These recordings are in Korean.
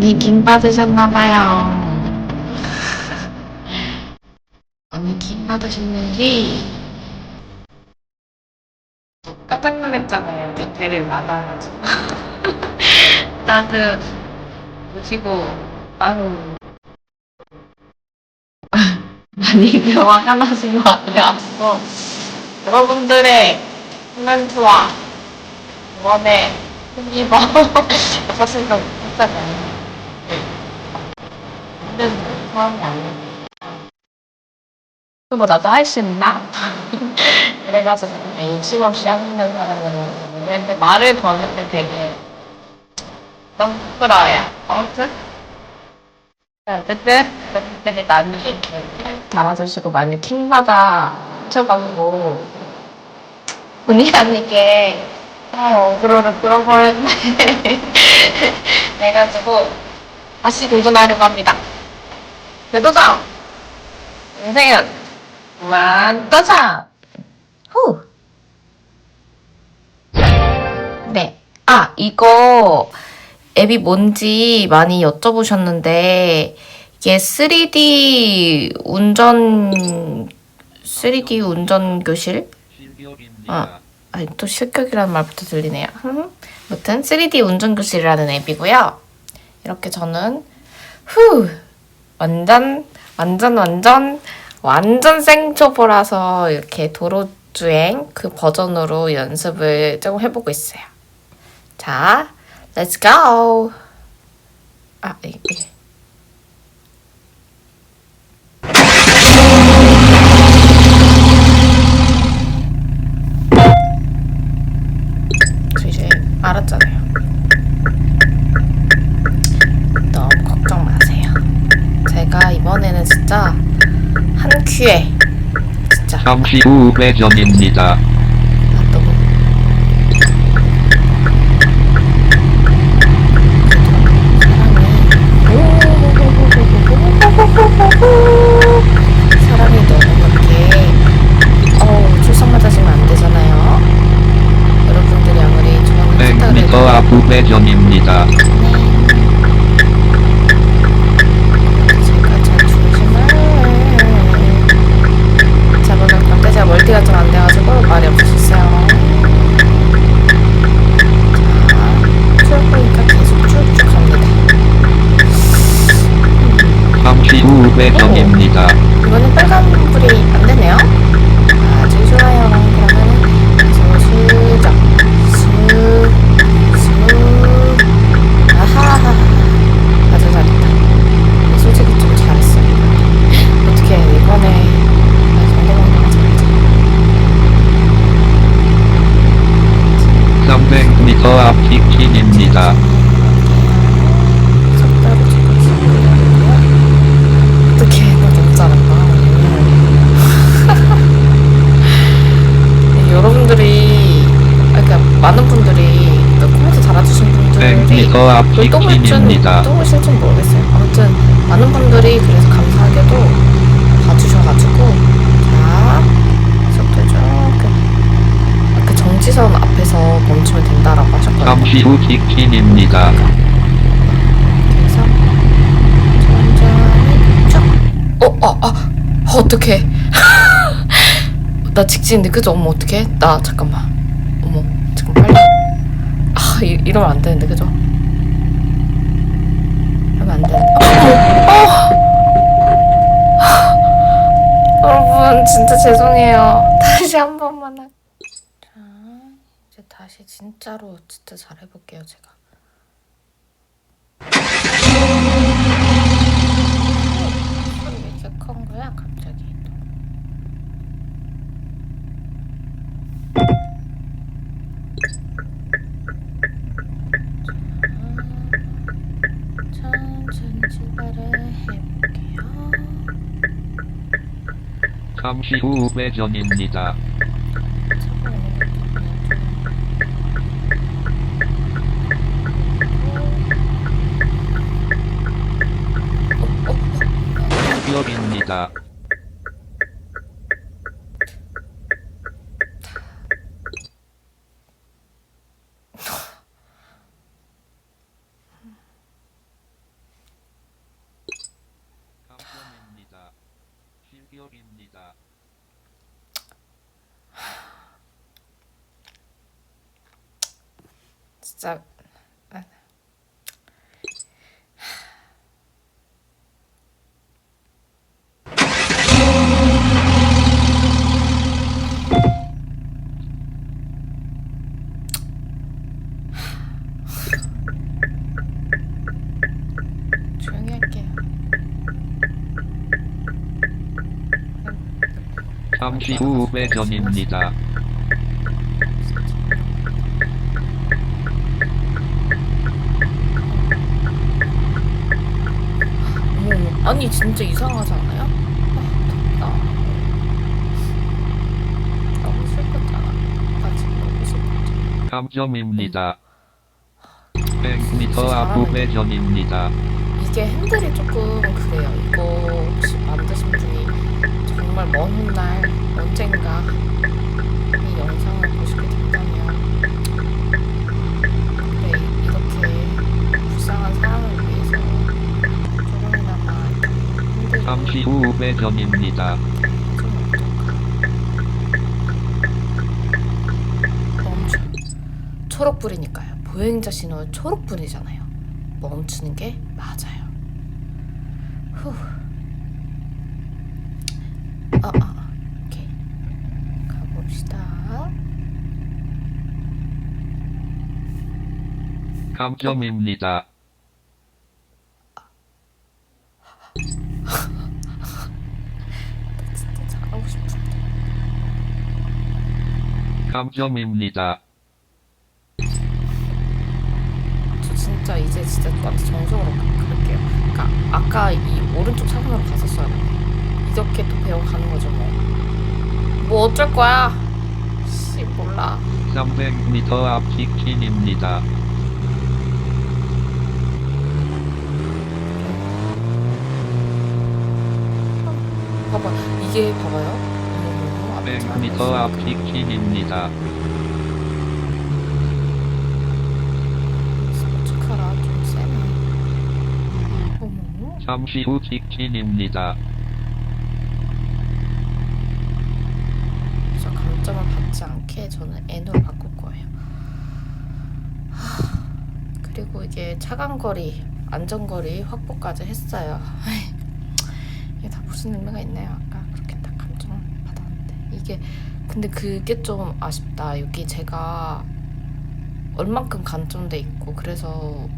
많이 킹 받으셨나봐요. 많이 킹 받으셨는지 깜짝 놀랐잖아요. 댓글을 받아가지고. 나는 보시고 바로 많이 화가 나신 것 같아서 여러분들의 코멘트와 응원에 힘입어 사실은 했잖아요. 힘든 상황이 아니에요. 그뭐 나도 할 수 있나? 그래가지고 인심 없이 하는 사람은 말을 거는 때 되게 너무 부끄러워요. 아무튼 어쨌든 되게 나는 나와주시고 많이 킹받아 쳐가지고 본의 아니게 어, 억울로를 끌어버렸네 해가지고 다시 도전하려고 합니다. 네, 도전! 인생은 완도전! 후! 네. 아, 이거 앱이 뭔지 많이 여쭤보셨는데, 이게 3D 운전, 3D 운전 교실? 아, 아니, 또 실격이라는 말부터 들리네요. 흠. 아무튼 3D 운전 교실이라는 앱이고요. 이렇게 저는 후 완전 완전 완전 완전 생초보라서 이렇게 도로 주행 그 버전으로 연습을 조금 해보고 있어요. 자, let's go. 아, 이게. 저 이제 알았잖아요. 진짜 한 큐에 진짜 잠시 후 회전입니다. 아, 너무 사람이 너무 이렇게 어우 출석 맞아지면 안 되잖아요. 여러분들이 아무리 좋아하는 100m 스타를 앞 회전입니다. 500억입니다. 이거는 빨간불이 안 되네요. 아주 좋아요. 그러면은 수정, 수, 수, 아하하. 아주 아, 잘했다. 아, 솔직히 좀 잘했어요. 어떻게 이번에 300m 앞 비킨입니다. 여러분들이 아, 그러니까 많은 분들이 또 코멘트 달아주신 분들이 100m 앞또볼 줄, 직진입니다. 또 보실 줄 모르겠어요. 아무튼 많은 분들이 그래서 감사하게도 봐주셔가지고 자 속도 조금 아까 정지선 앞에서 멈추면 된다라고 하셨거든요. 잠시 후 직진입니다. 그래서 천천히 쭉. 어, 아, 아, 어떡해. 나 직진인데 그죠? 어머 어떡해? 나 잠깐만. 어머 지금 빨리. 아 이, 이러면 안 되는데 그죠? 이러면 안 되는데. 어, 어. 여러분 진짜 죄송해요. 다시 한 번만 할. 자 이제 다시 진짜로 진짜 잘 해볼게요 제가. 잠시 후 회전입니다. 기업입니다. 실기업입니다. 진짜 아. 조용히 할게요. 잠시 후 회전입니다. 아니 진짜 이상하지 않아요? 아, 덥다. 너무 슬펐잖아. 나 지금 너무 슬펐잖아. 감점입니다. 100m 앞 회전입니다. 이게 핸들이 조금 그래요. 이거 혹시 만드신 분이 정말 먼 훗날 언젠가 500원입니다. 멈춰. 초록불이니까요. 보행자 신호 초록불이잖아요. 멈추는 게 맞아요. 후. 아, 아, 오케이. 가봅시다. 감점입니다. 감점입니다. 저 진짜 이제 진짜 완전 정석으로 갈게요. 그러니까 아까 이 오른쪽 차선으로 갔었어야 돼. 이렇게 또 배워가는 거죠 뭐. 뭐 어쩔 거야? 씨 몰라. 300m 앞 직진입니다. 봐봐 이게 봐봐요. 어머머머, 앞에 차가 100m 있으니까. 앞 직진입니다. 스포츠카라 좀 세네. 어머. 잠시 후 직진입니다. 저 감점을 받지 않게 저는 N으로 바꿀 거예요. 하, 그리고 이게 차간거리, 안전거리 확보까지 했어요. 이게 다 무슨 의미가 있나요? 아까 그렇게 딱 감점을 받았는데 이게 근데 그게 좀 아쉽다. 여기 제가 얼만큼 간점돼 있고 그래서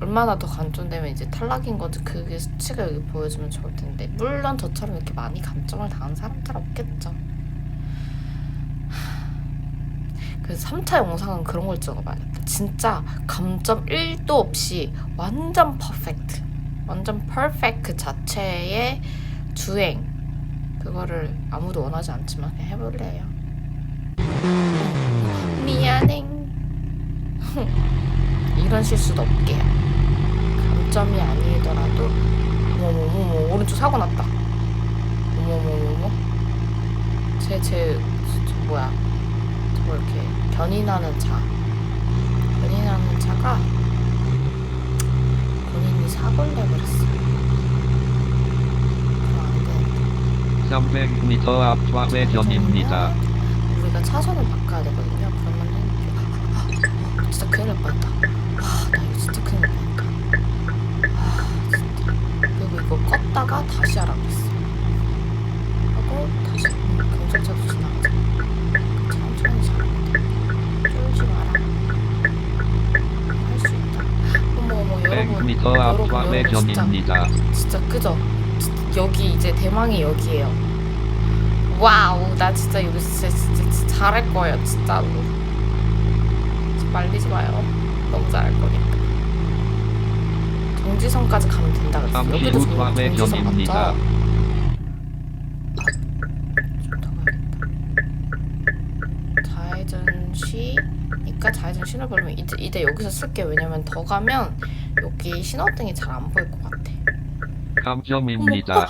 얼마나 더 간점되면 이제 탈락인 건지 그게 수치가 여기 보여주면 좋을 텐데 물론 저처럼 이렇게 많이 감점을 당한 사람들 없겠죠. 그래서 3차 영상은 그런 걸 찍어봐야겠다. 진짜 감점 1도 없이 완전 퍼펙트, 완전 퍼펙트 그 자체의 주행 그거를 아무도 원하지 않지만 그냥 해볼래요. 미안해. 이런 실수도 없게요. 감점이 아니더라도 어머머머머 오른쪽 사고 났다. 어머머머머 제제 저 뭐야 저거 이렇게 견인하는 차 견인하는 차가 본인이 사고를 내버렸어. 그럼 안 되는데. 300m 앞 좌회전입니다. 우리가 차선을 바꿔야 되거든요. 그러면은 아, 진짜 큰일 날 뻔했다. 아, 나 이거 진짜 큰일 날 뻔했다. 아, 진짜. 그리고 이거 껐다가 다시 하라 그랬어. 하고 다시 음, 경찰차도 지나가자. 천천히 잘하면 돼. 쫄지 마라. 할 수 있다. 어머 어머 여러분. 100m 앞 여러분, 여러분, 진짜. 좌회전입니다. 진짜 그죠? 여기 이제 대망이 여기예요. 와우, 나 진짜 여기 진짜, 진짜, 진짜 잘할 거예요, 진짜로. 진짜 말리지 마요. 너무 잘할 거니까. 정지선까지 가면 된다 그랬어. 여기도 정- 좌회전입니다. 맞죠? 가야겠다. 좌회전 시니까 좌회전 신호 걸면 이제 이제 여기서 쓸게 요 왜냐면 더 가면 여기 신호등이 잘 안 보일 것 같아. 감점입니다.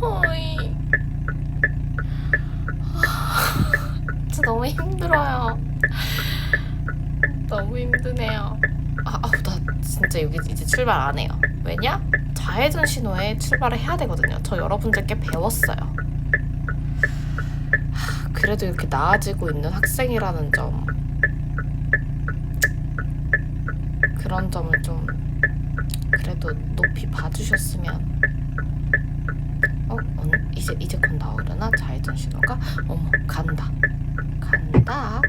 허이. 진짜 너무 힘들어요. 너무 힘드네요. 아, 아우, 나 진짜 여기 이제 출발 안 해요. 왜냐? 좌회전 신호에 출발을 해야 되거든요. 저 여러분들께 배웠어요. 그래도 이렇게 나아지고 있는 학생이라는 점 그런 점을 좀 그래도 높이 봐주셨으면 어? 언 이제 이제 곧 나오려나? 좌회전 신호가? 어머 간다 간다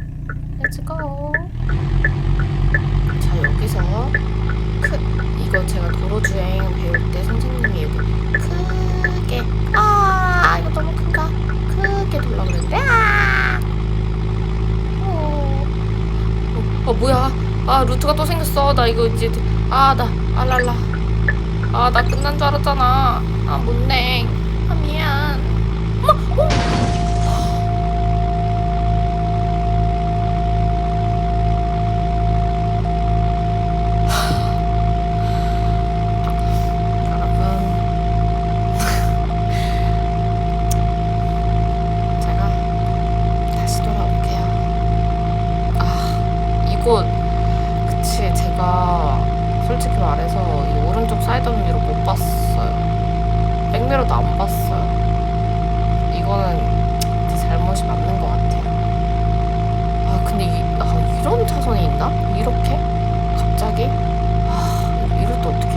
렛츠고 자 여기서 크 이거 제가 도로주행 배울 때 선생님이 크게 아 이거 너무 큰가? 크게 돌라 그랬는데 아 어, 어, 어 뭐야 아 루트가 또 생겼어 나 이거 이제 아나 알랄라 아 나 끝난 줄 알았잖아. 아 못내 사이드미러 못 봤어요. 백미러도 안 봤어요. 이거는 제 잘못이 맞는 것 같아요. 아 근데 이, 아, 이런 차선이 있나? 이렇게? 갑자기? 아 이럴 때 어떻게